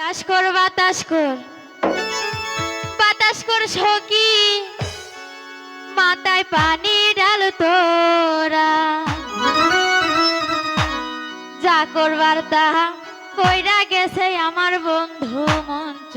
বাতাস কর বাতাস কর। বাতাস কর সখী, মাথায় পানি ডাল তোরা। যা করবার তাহা কইরা গেছে আমার বন্ধু মঞ্চ